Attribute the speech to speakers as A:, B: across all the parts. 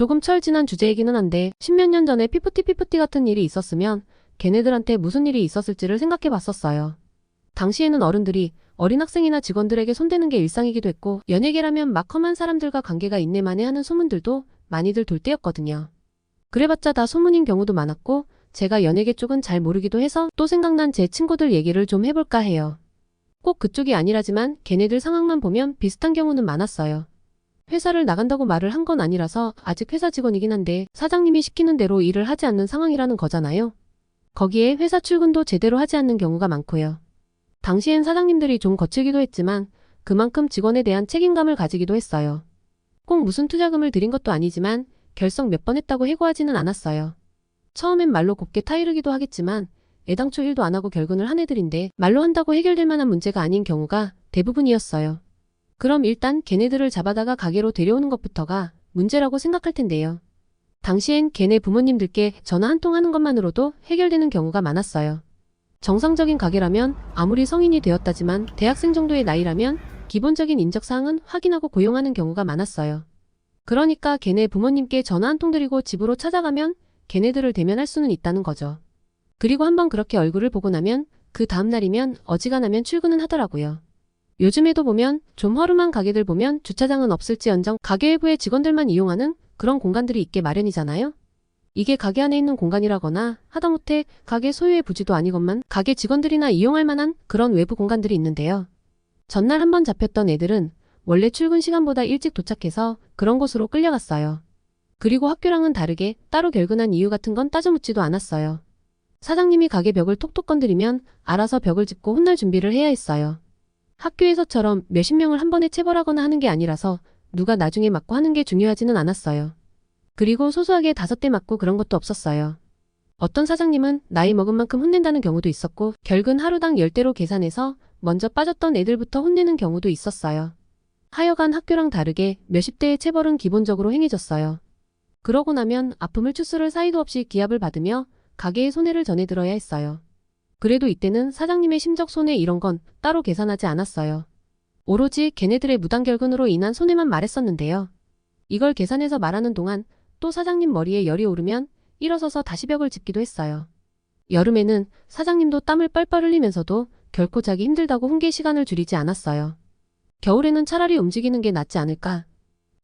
A: 조금 철진한 주제이기는 한데 십몇 년 전에 피프티 피프티 같은 일이 있었으면 걔네들한테 무슨 일이 있었을지를 생각해 봤었어요. 당시에는 어른들이 어린 학생이나 직원들에게 손대는 게 일상이기도 했고 연예계라면 막 험한 사람들과 관계가 있네만에 하는 소문들도 많이들 돌 때였거든요. 그래봤자 다 소문인 경우도 많았고 제가 연예계 쪽은 잘 모르기도 해서 또 생각난 제 친구들 얘기를 좀 해볼까 해요. 꼭 그쪽이 아니라지만 걔네들 상황만 보면 비슷한 경우는 많았어요. 회사를 나간다고 말을 한 건 아니라서 아직 회사 직원이긴 한데 사장님이 시키는 대로 일을 하지 않는 상황이라는 거잖아요. 거기에 회사 출근도 제대로 하지 않는 경우가 많고요. 당시엔 사장님들이 좀 거칠기도 했지만 그만큼 직원에 대한 책임감을 가지기도 했어요. 꼭 무슨 투자금을 들인 것도 아니지만 결석 몇 번 했다고 해고하지는 않았어요. 처음엔 말로 곱게 타이르기도 하겠지만 애당초 일도 안 하고 결근을 한 애들인데 말로 한다고 해결될 만한 문제가 아닌 경우가 대부분이었어요. 그럼 일단 걔네들을 잡아다가 가게로 데려오는 것부터가 문제라고 생각할 텐데요. 당시엔 걔네 부모님들께 전화 한 통 하는 것만으로도 해결되는 경우가 많았어요. 정상적인 가게라면 아무리 성인이 되었다지만 대학생 정도의 나이라면 기본적인 인적사항은 확인하고 고용하는 경우가 많았어요. 그러니까 걔네 부모님께 전화 한 통 드리고 집으로 찾아가면 걔네들을 대면할 수는 있다는 거죠. 그리고 한번 그렇게 얼굴을 보고 나면 그 다음날이면 어지간하면 출근은 하더라고요. 요즘에도 보면 좀 허름한 가게들 보면 주차장은 없을지언정 가게 외부의 직원들만 이용하는 그런 공간들이 있게 마련이잖아요. 이게 가게 안에 있는 공간이라거나 하다못해 가게 소유의 부지도 아니건만 가게 직원들이나 이용할 만한 그런 외부 공간들이 있는데요. 전날 한번 잡혔던 애들은 원래 출근 시간보다 일찍 도착해서 그런 곳으로 끌려갔어요. 그리고 학교랑은 다르게 따로 결근한 이유 같은 건 따져 묻지도 않았어요. 사장님이 가게 벽을 톡톡 건드리면 알아서 벽을 짚고 혼날 준비를 해야 했어요. 학교에서처럼 몇십 명을 한 번에 체벌하거나 하는 게 아니라서 누가 나중에 맞고 하는 게 중요하지는 않았어요. 그리고 소소하게 다섯 대 맞고 그런 것도 없었어요. 어떤 사장님은 나이 먹은 만큼 혼낸다는 경우도 있었고 결근 하루당 열대로 계산해서 먼저 빠졌던 애들부터 혼내는 경우도 있었어요. 하여간 학교랑 다르게 몇십 대의 체벌은 기본적으로 행해졌어요. 그러고 나면 아픔을 추스를 사이도 없이 기합을 받으며 가게의 손해를 전해 들어야 했어요. 그래도 이때는 사장님의 심적 손해 이런 건 따로 계산하지 않았어요. 오로지 걔네들의 무단결근으로 인한 손해만 말했었는데요. 이걸 계산해서 말하는 동안 또 사장님 머리에 열이 오르면 일어서서 다시 벽을 짚기도 했어요. 여름에는 사장님도 땀을 뻘뻘 흘리면서도 결코 자기 힘들다고 훈계 시간을 줄이지 않았어요. 겨울에는 차라리 움직이는 게 낫지 않을까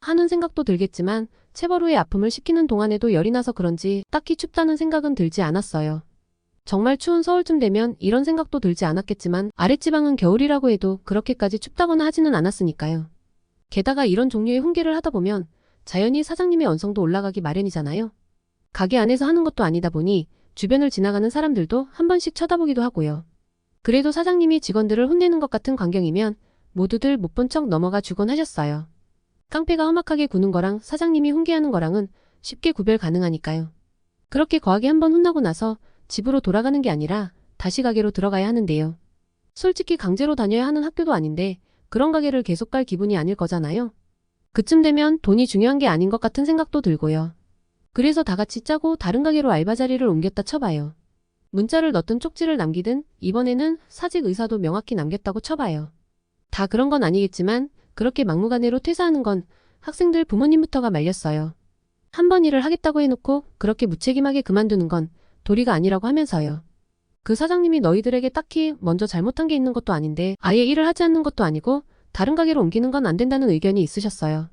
A: 하는 생각도 들겠지만 체벌 후의 아픔을 식히는 동안에도 열이 나서 그런지 딱히 춥다는 생각은 들지 않았어요. 정말 추운 서울쯤 되면 이런 생각도 들지 않았겠지만 아랫지방은 겨울이라고 해도 그렇게까지 춥다거나 하지는 않았으니까요. 게다가 이런 종류의 훈계를 하다 보면 자연히 사장님의 언성도 올라가기 마련이잖아요. 가게 안에서 하는 것도 아니다 보니 주변을 지나가는 사람들도 한 번씩 쳐다보기도 하고요. 그래도 사장님이 직원들을 혼내는 것 같은 광경이면 모두들 못 본 척 넘어가 주곤 하셨어요. 깡패가 험악하게 구는 거랑 사장님이 훈계하는 거랑은 쉽게 구별 가능하니까요. 그렇게 거하게 한 번 혼나고 나서 집으로 돌아가는 게 아니라 다시 가게로 들어가야 하는데요. 솔직히 강제로 다녀야 하는 학교도 아닌데 그런 가게를 계속 갈 기분이 아닐 거잖아요. 그쯤 되면 돈이 중요한 게 아닌 것 같은 생각도 들고요. 그래서 다 같이 짜고 다른 가게로 알바 자리를 옮겼다 쳐봐요. 문자를 넣든 쪽지를 남기든 이번에는 사직 의사도 명확히 남겼다고 쳐봐요. 다 그런 건 아니겠지만 그렇게 막무가내로 퇴사하는 건 학생들 부모님부터가 말렸어요. 한 번 일을 하겠다고 해놓고 그렇게 무책임하게 그만두는 건 도리가 아니라고 하면서요. 그 사장님이 너희들에게 딱히 먼저 잘못한 게 있는 것도 아닌데 아예 일을 하지 않는 것도 아니고 다른 가게로 옮기는 건 안 된다는 의견이 있으셨어요.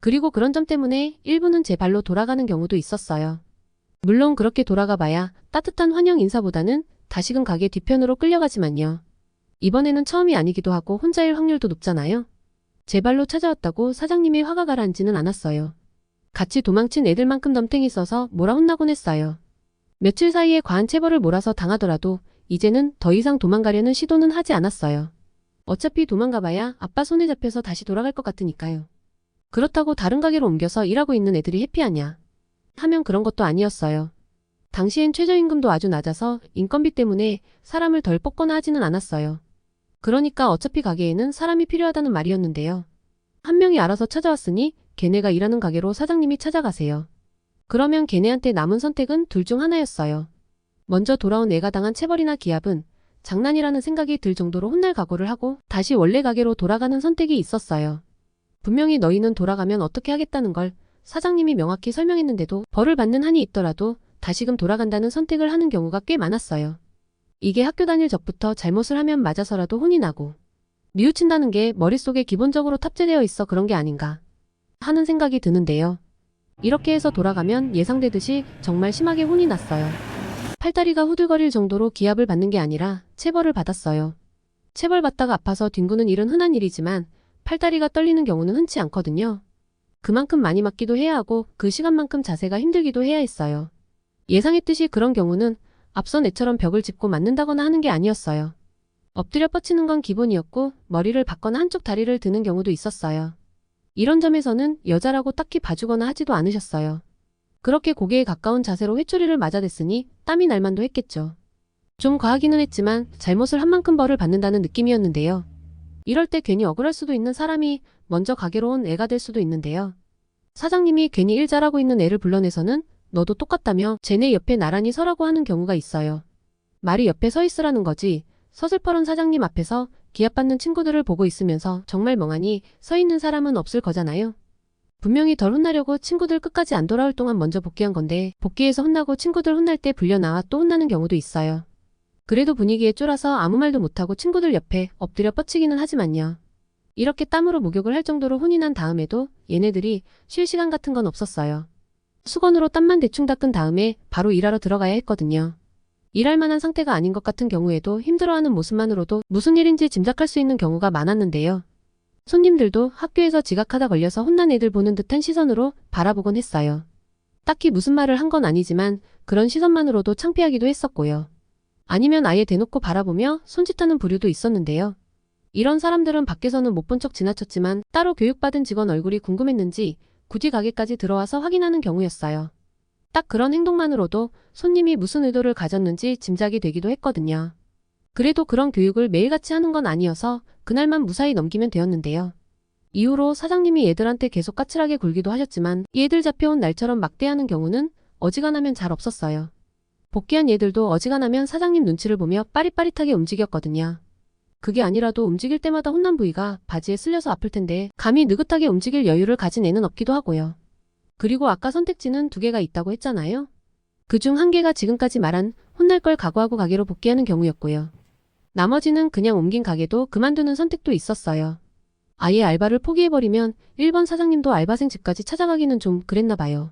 A: 그리고 그런 점 때문에 일부는 제 발로 돌아가는 경우도 있었어요. 물론 그렇게 돌아가 봐야 따뜻한 환영 인사보다는 다시금 가게 뒤편으로 끌려가지만요. 이번에는 처음이 아니기도 하고 혼자일 확률도 높잖아요. 제 발로 찾아왔다고 사장님이 화가 가라앉지는 않았어요. 같이 도망친 애들만큼 덤탱이 써서 뭐라 혼나곤 했어요. 며칠 사이에 과한 체벌을 몰아서 당하더라도 이제는 더 이상 도망가려는 시도는 하지 않았어요. 어차피 도망가봐야 아빠 손에 잡혀서 다시 돌아갈 것 같으니까요. 그렇다고 다른 가게로 옮겨서 일하고 있는 애들이 해피하냐? 하면 그런 것도 아니었어요. 당시엔 최저임금도 아주 낮아서 인건비 때문에 사람을 덜 뽑거나 하지는 않았어요. 그러니까 어차피 가게에는 사람이 필요하다는 말이었는데요. 한 명이 알아서 찾아왔으니 걔네가 일하는 가게로 사장님이 찾아가세요. 그러면 걔네한테 남은 선택은 둘 중 하나였어요. 먼저 돌아온 애가 당한 체벌이나 기합은 장난이라는 생각이 들 정도로 혼날 각오를 하고 다시 원래 가게로 돌아가는 선택이 있었어요. 분명히 너희는 돌아가면 어떻게 하겠다는 걸 사장님이 명확히 설명했는데도 벌을 받는 한이 있더라도 다시금 돌아간다는 선택을 하는 경우가 꽤 많았어요. 이게 학교 다닐 적부터 잘못을 하면 맞아서라도 혼이 나고 뉘우친다는 게 머릿속에 기본적으로 탑재되어 있어 그런 게 아닌가 하는 생각이 드는데요. 이렇게 해서 돌아가면 예상되듯이 정말 심하게 혼이 났어요. 팔다리가 후들거릴 정도로 기압을 받는 게 아니라 체벌을 받았어요. 체벌 받다가 아파서 뒹구는 일은 흔한 일이지만 팔다리가 떨리는 경우는 흔치 않거든요. 그만큼 많이 맞기도 해야 하고 그 시간만큼 자세가 힘들기도 해야 했어요. 예상했듯이 그런 경우는 앞선 애처럼 벽을 짚고 맞는다거나 하는 게 아니었어요. 엎드려 뻗치는 건 기본이었고 머리를 박거나 한쪽 다리를 드는 경우도 있었어요. 이런 점에서는 여자라고 딱히 봐주거나 하지도 않으셨어요. 그렇게 고개에 가까운 자세로 회초리를 맞아댔으니 땀이 날 만도 했겠죠. 좀 과하기는 했지만 잘못을 한 만큼 벌을 받는다는 느낌이었는데요. 이럴 때 괜히 억울할 수도 있는 사람이 먼저 가게로 온 애가 될 수도 있는데요. 사장님이 괜히 일 잘하고 있는 애를 불러내서는 너도 똑같다며 쟤네 옆에 나란히 서라고 하는 경우가 있어요. 말이 옆에 서 있으라는 거지 서슬퍼런 사장님 앞에서 기합받는 친구들을 보고 있으면서 정말 멍하니 서 있는 사람은 없을 거잖아요. 분명히 덜 혼나려고 친구들 끝까지 안 돌아올 동안 먼저 복귀한 건데 복귀해서 혼나고 친구들 혼날 때 불려 나와 또 혼나는 경우도 있어요. 그래도 분위기에 쫄아서 아무 말도 못하고 친구들 옆에 엎드려 뻗치기는 하지만요. 이렇게 땀으로 목욕을 할 정도로 혼이 난 다음에도 얘네들이 쉴 시간 같은 건 없었어요. 수건으로 땀만 대충 닦은 다음에 바로 일하러 들어가야 했거든요. 일할 만한 상태가 아닌 것 같은 경우에도 힘들어하는 모습만으로도 무슨 일인지 짐작할 수 있는 경우가 많았는데요. 손님들도 학교에서 지각하다 걸려서 혼난 애들 보는 듯한 시선으로 바라보곤 했어요. 딱히 무슨 말을 한 건 아니지만 그런 시선만으로도 창피하기도 했었고요. 아니면 아예 대놓고 바라보며 손짓하는 부류도 있었는데요. 이런 사람들은 밖에서는 못 본 척 지나쳤지만 따로 교육받은 직원 얼굴이 궁금했는지 굳이 가게까지 들어와서 확인하는 경우였어요. 딱 그런 행동만으로도 손님이 무슨 의도를 가졌는지 짐작이 되기도 했거든요. 그래도 그런 교육을 매일같이 하는 건 아니어서 그날만 무사히 넘기면 되었는데요. 이후로 사장님이 얘들한테 계속 까칠하게 굴기도 하셨지만 얘들 잡혀온 날처럼 막대하는 경우는 어지간하면 잘 없었어요. 복귀한 얘들도 어지간하면 사장님 눈치를 보며 빠릿빠릿하게 움직였거든요. 그게 아니라도 움직일 때마다 혼난 부위가 바지에 쓸려서 아플 텐데 감히 느긋하게 움직일 여유를 가진 애는 없기도 하고요. 그리고 아까 선택지는 두 개가 있다고 했잖아요. 그 중 한 개가 지금까지 말한 혼날 걸 각오하고 가게로 복귀하는 경우였고요. 나머지는 그냥 옮긴 가게도 그만두는 선택도 있었어요. 아예 알바를 포기해버리면 1번 사장님도 알바생 집까지 찾아가기는 좀 그랬나 봐요.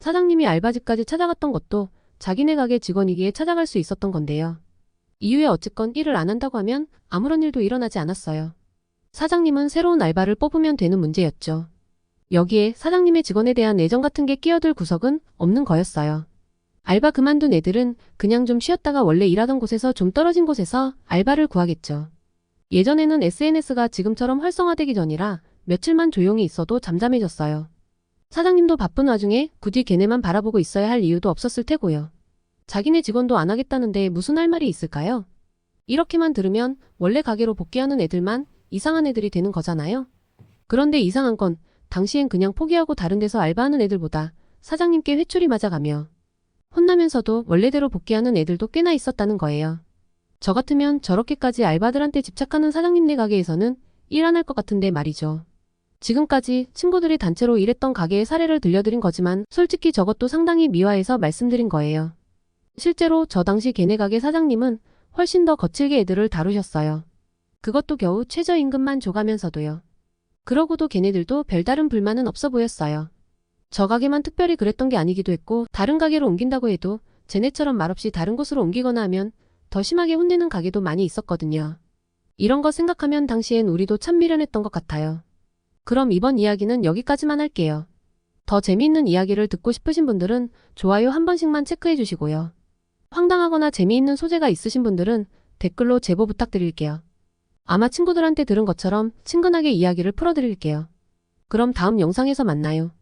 A: 사장님이 알바 집까지 찾아갔던 것도 자기네 가게 직원이기에 찾아갈 수 있었던 건데요. 이후에 어쨌건 일을 안 한다고 하면 아무런 일도 일어나지 않았어요. 사장님은 새로운 알바를 뽑으면 되는 문제였죠. 여기에 사장님의 직원에 대한 애정 같은 게 끼어들 구석은 없는 거였어요. 알바 그만둔 애들은 그냥 좀 쉬었다가 원래 일하던 곳에서 좀 떨어진 곳에서 알바를 구하겠죠. 예전에는 SNS가 지금처럼 활성화되기 전이라 며칠만 조용히 있어도 잠잠해졌어요. 사장님도 바쁜 와중에 굳이 걔네만 바라보고 있어야 할 이유도 없었을 테고요. 자기네 직원도 안 하겠다는데 무슨 할 말이 있을까요? 이렇게만 들으면 원래 가게로 복귀하는 애들만 이상한 애들이 되는 거잖아요. 그런데 이상한 건 당시엔 그냥 포기하고 다른 데서 알바하는 애들보다 사장님께 회초리 맞아가며 혼나면서도 원래대로 복귀하는 애들도 꽤나 있었다는 거예요. 저 같으면 저렇게까지 알바들한테 집착하는 사장님네 가게에서는 일 안 할 것 같은데 말이죠. 지금까지 친구들이 단체로 일했던 가게의 사례를 들려드린 거지만 솔직히 저것도 상당히 미화해서 말씀드린 거예요. 실제로 저 당시 걔네 가게 사장님은 훨씬 더 거칠게 애들을 다루셨어요. 그것도 겨우 최저임금만 줘가면서도요. 그러고도 걔네들도 별다른 불만은 없어 보였어요. 저 가게만 특별히 그랬던 게 아니기도 했고 다른 가게로 옮긴다고 해도 쟤네처럼 말없이 다른 곳으로 옮기거나 하면 더 심하게 혼내는 가게도 많이 있었거든요. 이런 거 생각하면 당시엔 우리도 참 미련했던 것 같아요. 그럼 이번 이야기는 여기까지만 할게요. 더 재미있는 이야기를 듣고 싶으신 분들은 좋아요 한 번씩만 체크해 주시고요. 황당하거나 재미있는 소재가 있으신 분들은 댓글로 제보 부탁드릴게요. 아마 친구들한테 들은 것처럼 친근하게 이야기를 풀어드릴게요. 그럼 다음 영상에서 만나요.